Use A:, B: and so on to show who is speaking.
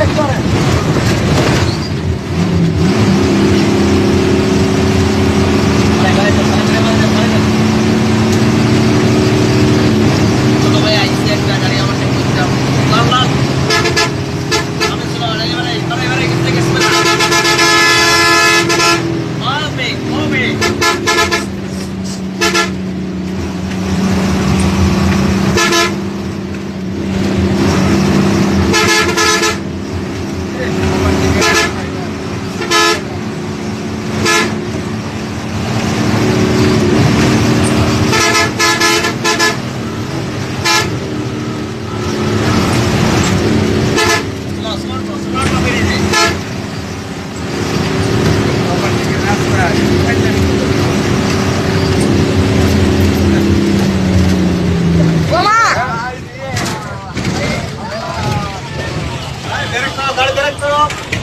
A: protectores.
B: Direct, direct, direct.